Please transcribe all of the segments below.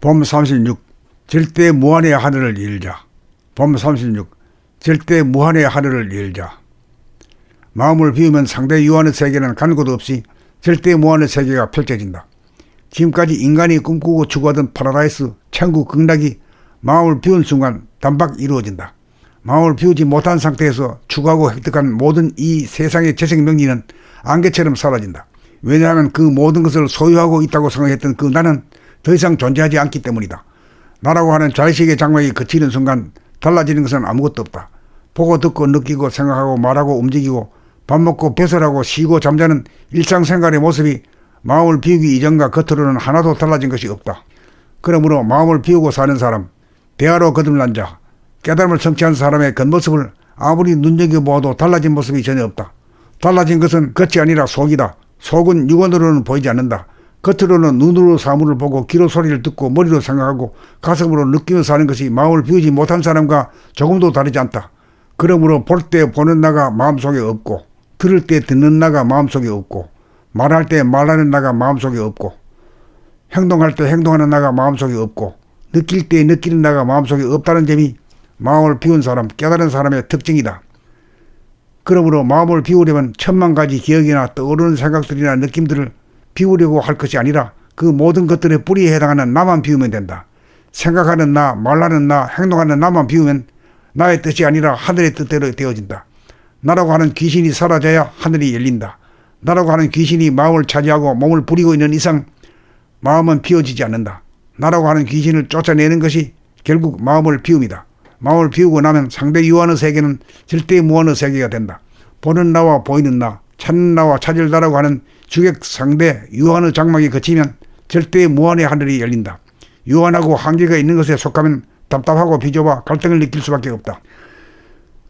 봄 36. 절대 무한의 하늘을 열자. 봄 36. 절대 무한의 하늘을 열자. 마음을 비우면 상대 유한의 세계는 간곳 없이 절대 무한의 세계가 펼쳐진다. 지금까지 인간이 꿈꾸고 추구하던 파라다이스, 천국 극락이 마음을 비운 순간 단박 이루어진다. 마음을 비우지 못한 상태에서 추구하고 획득한 모든 이 세상의 재생 명리는 안개처럼 사라진다. 왜냐하면 그 모든 것을 소유하고 있다고 생각했던 그 나는 더 이상 존재하지 않기 때문이다. 나라고 하는 자의식의 장막이 그치는 순간 달라지는 것은 아무것도 없다. 보고 듣고 느끼고 생각하고 말하고 움직이고 밥 먹고 배설하고 쉬고 잠자는 일상생활의 모습이 마음을 비우기 이전과 겉으로는 하나도 달라진 것이 없다. 그러므로 마음을 비우고 사는 사람, 대화로 거듭난 자, 깨달음을 성취한 사람의 겉모습을 아무리 눈여겨보아도 달라진 모습이 전혀 없다. 달라진 것은 겉이 아니라 속이다. 속은 육안으로는 보이지 않는다. 겉으로는 눈으로 사물을 보고 귀로 소리를 듣고 머리로 생각하고 가슴으로 느끼며 사는 것이 마음을 비우지 못한 사람과 조금도 다르지 않다. 그러므로 볼 때 보는 나가 마음속에 없고 들을 때 듣는 나가 마음속에 없고 말할 때 말하는 나가 마음속에 없고 행동할 때 행동하는 나가 마음속에 없고 느낄 때 느끼는 나가 마음속에 없다는 점이 마음을 비운 사람, 깨달은 사람의 특징이다. 그러므로 마음을 비우려면 천만 가지 기억이나 떠오르는 생각들이나 느낌들을 비우려고 할 것이 아니라 그 모든 것들의 뿌리에 해당하는 나만 비우면 된다. 생각하는 나, 말하는 나, 행동하는 나만 비우면 나의 뜻이 아니라 하늘의 뜻대로 되어진다. 나라고 하는 귀신이 사라져야 하늘이 열린다. 나라고 하는 귀신이 마음을 차지하고 몸을 부리고 있는 이상 마음은 비워지지 않는다. 나라고 하는 귀신을 쫓아내는 것이 결국 마음을 비움이다. 마음을 비우고 나면 상대 유한의 세계는 절대 무한의 세계가 된다. 보는 나와 보이는 나, 찾는 나와 찾을 나라고 하는 주객 상대 유한의 장막이 거치면 절대 무한의 하늘이 열린다. 유한하고 한계가 있는 것에 속하면 답답하고 비좁아 갈등을 느낄 수밖에 없다.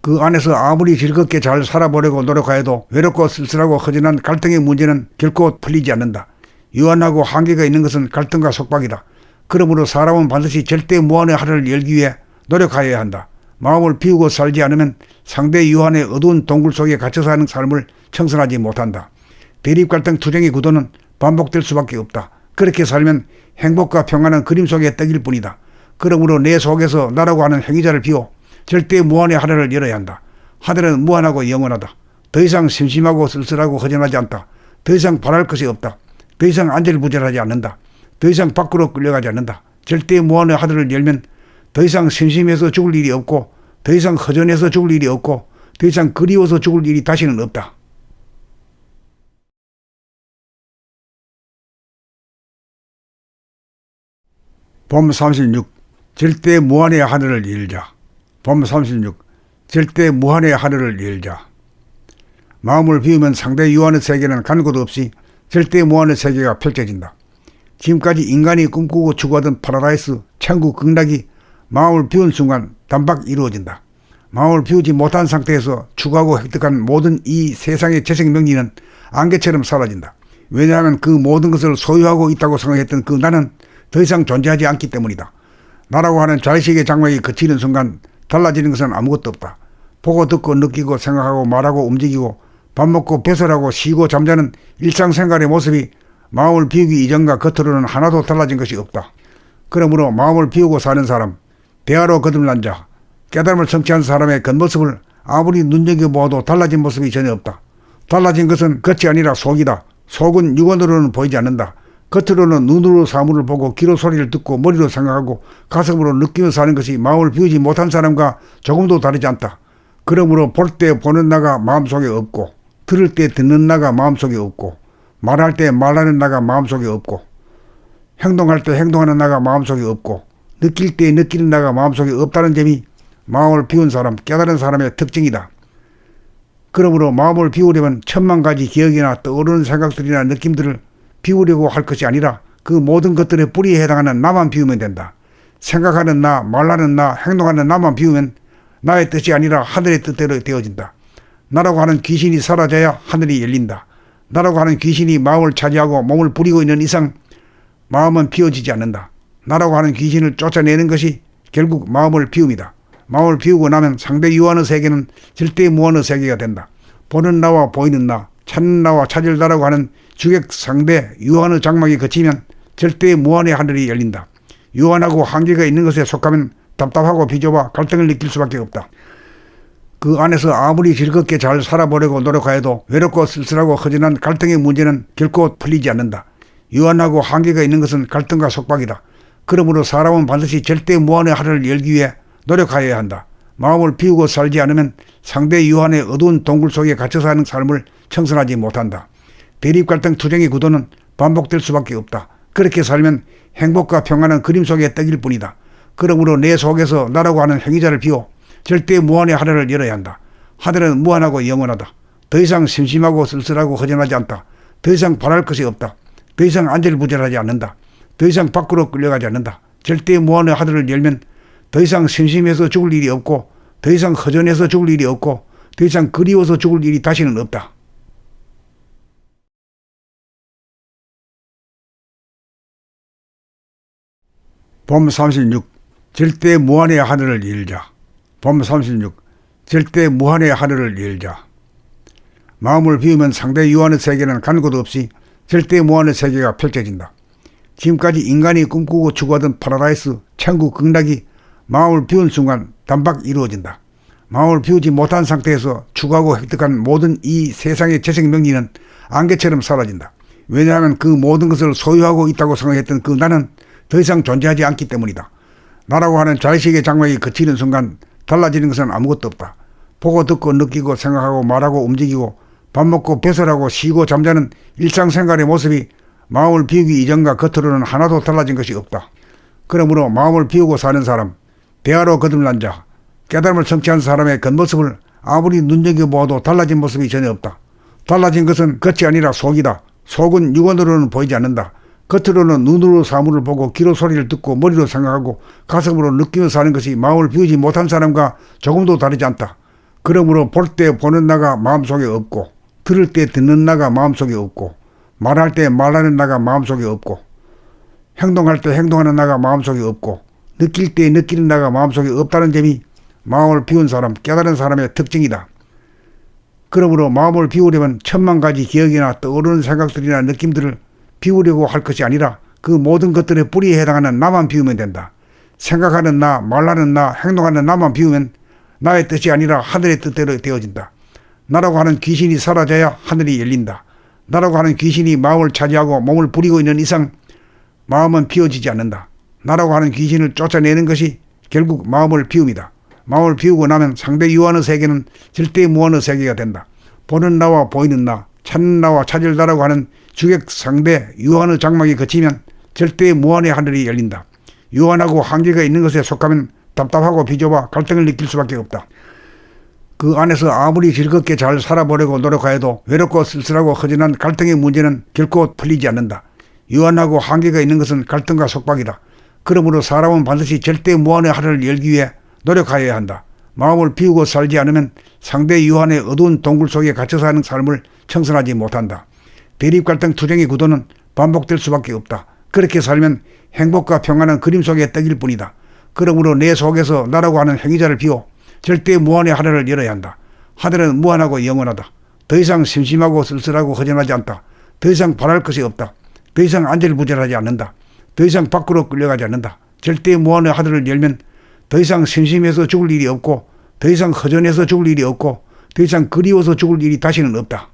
그 안에서 아무리 즐겁게 잘 살아보려고 노력하여도 외롭고 쓸쓸하고 허전한 갈등의 문제는 결코 풀리지 않는다. 유한하고 한계가 있는 것은 갈등과 속박이다. 그러므로 사람은 반드시 절대 무한의 하늘을 열기 위해 노력하여야 한다. 마음을 비우고 살지 않으면 상대 유한의 어두운 동굴 속에 갇혀 사는 삶을 청산하지 못한다. 대립 갈등 투쟁의 구도는 반복될 수밖에 없다. 그렇게 살면 행복과 평안은 그림 속에 떡일 뿐이다. 그러므로 내 속에서 나라고 하는 행위자를 비워 절대 무한의 하늘을 열어야 한다. 하늘은 무한하고 영원하다. 더 이상 심심하고 쓸쓸하고 허전하지 않다. 더 이상 바랄 것이 없다. 더 이상 안절부절하지 않는다. 더 이상 밖으로 끌려가지 않는다. 절대 무한의 하늘을 열면 더 이상 심심해서 죽을 일이 없고 더 이상 허전해서 죽을 일이 없고 더 이상 그리워서 죽을 일이 다시는 없다. 봄 36. 절대 무한의 하늘을 열자. 봄 36. 절대 무한의 하늘을 열자. 마음을 비우면 상대 유한의 세계는 간곳 없이 절대 무한의 세계가 펼쳐진다. 지금까지 인간이 꿈꾸고 추구하던 파라다이스, 천국 극락이 마음을 비운 순간 단박 이루어진다. 마음을 비우지 못한 상태에서 추구하고 획득한 모든 이 세상의 재생 명리는 안개처럼 사라진다. 왜냐하면 그 모든 것을 소유하고 있다고 생각했던 그 나는 더 이상 존재하지 않기 때문이다. 나라고 하는 자의식의 장막이 그치는 순간 달라지는 것은 아무것도 없다. 보고 듣고 느끼고 생각하고 말하고 움직이고 밥 먹고 배설하고 쉬고 잠자는 일상생활의 모습이 마음을 비우기 이전과 겉으로는 하나도 달라진 것이 없다. 그러므로 마음을 비우고 사는 사람, 대화로 거듭난 자, 깨달음을 성취한 사람의 겉모습을 아무리 눈여겨보아도 달라진 모습이 전혀 없다. 달라진 것은 겉이 아니라 속이다. 속은 육안으로는 보이지 않는다. 겉으로는 눈으로 사물을 보고 귀로 소리를 듣고 머리로 생각하고 가슴으로 느끼며 사는 것이 마음을 비우지 못한 사람과 조금도 다르지 않다. 그러므로 볼 때 보는 나가 마음속에 없고 들을 때 듣는 나가 마음속에 없고 말할 때 말하는 나가 마음속에 없고 행동할 때 행동하는 나가 마음속에 없고 느낄 때 느끼는 나가 마음속에 없다는 점이 마음을 비운 사람, 깨달은 사람의 특징이다. 그러므로 마음을 비우려면 천만 가지 기억이나 떠오르는 생각들이나 느낌들을 비우려고 할 것이 아니라 그 모든 것들의 뿌리에 해당하는 나만 비우면 된다. 생각하는 나, 말하는 나, 행동하는 나만 비우면 나의 뜻이 아니라 하늘의 뜻대로 되어진다. 나라고 하는 귀신이 사라져야 하늘이 열린다. 나라고 하는 귀신이 마음을 차지하고 몸을 부리고 있는 이상 마음은 비워지지 않는다. 나라고 하는 귀신을 쫓아내는 것이 결국 마음을 비움이다. 마음을 비우고 나면 상대 유한의 세계는 절대 무한의 세계가 된다. 보는 나와 보이는 나, 찾는 나와 찾을 나라고 하는 주객 상대 유한의 장막이 거치면 절대 무한의 하늘이 열린다. 유한하고 한계가 있는 것에 속하면 답답하고 비좁아 갈등을 느낄 수밖에 없다. 그 안에서 아무리 즐겁게 잘 살아보려고 노력하여도 외롭고 쓸쓸하고 허전한 갈등의 문제는 결코 풀리지 않는다. 유한하고 한계가 있는 것은 갈등과 속박이다. 그러므로 사람은 반드시 절대 무한의 하늘을 열기 위해 노력하여야 한다. 마음을 비우고 살지 않으면 상대 유한의 어두운 동굴 속에 갇혀 사는 삶을 청산하지 못한다. 대립 갈등 투쟁의 구도는 반복될 수밖에 없다. 그렇게 살면 행복과 평안한 그림 속에 떡일 뿐이다. 그러므로 내 속에서 나라고 하는 행위자를 비워 절대 무한의 하늘을 열어야 한다. 하늘은 무한하고 영원하다. 더 이상 심심하고 쓸쓸하고 허전하지 않다. 더 이상 바랄 것이 없다. 더 이상 안절부절하지 않는다. 더 이상 밖으로 끌려가지 않는다. 절대 무한의 하늘을 열면 더 이상 심심해서 죽을 일이 없고 더 이상 허전해서 죽을 일이 없고 더 이상 그리워서 죽을 일이 다시는 없다. 봄 36. 절대 무한의 하늘을 열자. 봄 36. 절대 무한의 하늘을 열자. 마음을 비우면 상대 유한의 세계는 간곳 없이 절대 무한의 세계가 펼쳐진다. 지금까지 인간이 꿈꾸고 추구하던 파라다이스, 천국 극락이 마음을 비운 순간 단박 이루어진다. 마음을 비우지 못한 상태에서 추구하고 획득한 모든 이 세상의 재생 명리는 안개처럼 사라진다. 왜냐하면 그 모든 것을 소유하고 있다고 생각했던 그 나는 더 이상 존재하지 않기 때문이다. 나라고 하는 자의식의 장막이 그치는 순간 달라지는 것은 아무것도 없다. 보고 듣고 느끼고 생각하고 말하고 움직이고 밥 먹고 배설하고 쉬고 잠자는 일상생활의 모습이 마음을 비우기 이전과 겉으로는 하나도 달라진 것이 없다. 그러므로 마음을 비우고 사는 사람, 대화로 거듭난 자, 깨달음을 성취한 사람의 겉모습을 아무리 눈여겨보아도 달라진 모습이 전혀 없다. 달라진 것은 겉이 아니라 속이다. 속은 육안으로는 보이지 않는다. 겉으로는 눈으로 사물을 보고 귀로 소리를 듣고 머리로 생각하고 가슴으로 느끼며 사는 것이 마음을 비우지 못한 사람과 조금도 다르지 않다. 그러므로 볼 때 보는 나가 마음속에 없고 들을 때 듣는 나가 마음속에 없고 말할 때 말하는 나가 마음속에 없고 행동할 때 행동하는 나가 마음속에 없고 느낄 때 느끼는 나가 마음속에 없다는 점이 마음을 비운 사람, 깨달은 사람의 특징이다. 그러므로 마음을 비우려면 천만 가지 기억이나 떠오르는 생각들이나 느낌들을 비우려고 할 것이 아니라 그 모든 것들의 뿌리에 해당하는 나만 비우면 된다. 생각하는 나, 말하는 나, 행동하는 나만 비우면 나의 뜻이 아니라 하늘의 뜻대로 되어진다. 나라고 하는 귀신이 사라져야 하늘이 열린다. 나라고 하는 귀신이 마음을 차지하고 몸을 부리고 있는 이상 마음은 비워지지 않는다. 나라고 하는 귀신을 쫓아내는 것이 결국 마음을 비움이다. 마음을 비우고 나면 상대 유한의 세계는 절대 무한의 세계가 된다. 보는 나와 보이는 나, 찾는 나와 찾을 나라고 하는 주객 상대 유한의 장막이 거치면 절대 무한의 하늘이 열린다. 유한하고 한계가 있는 것에 속하면 답답하고 비좁아 갈등을 느낄 수밖에 없다. 그 안에서 아무리 즐겁게 잘 살아보려고 노력하여도 외롭고 쓸쓸하고 허전한 갈등의 문제는 결코 풀리지 않는다. 유한하고 한계가 있는 것은 갈등과 속박이다. 그러므로 사람은 반드시 절대 무한의 하늘을 열기 위해 노력하여야 한다. 마음을 비우고 살지 않으면 상대 유한의 어두운 동굴 속에 갇혀 사는 삶을 청산하지 못한다. 대립 갈등 투쟁의 구도는 반복될 수밖에 없다. 그렇게 살면 행복과 평안한 그림 속에 떡일 뿐이다. 그러므로 내 속에서 나라고 하는 행위자를 비워 절대 무한의 하늘을 열어야 한다. 하늘은 무한하고 영원하다. 더 이상 심심하고 쓸쓸하고 허전하지 않다. 더 이상 바랄 것이 없다. 더 이상 안절부절하지 않는다. 더 이상 밖으로 끌려가지 않는다. 절대 무한의 하늘을 열면 더 이상 심심해서 죽을 일이 없고 더 이상 허전해서 죽을 일이 없고 더 이상 그리워서 죽을 일이 다시는 없다.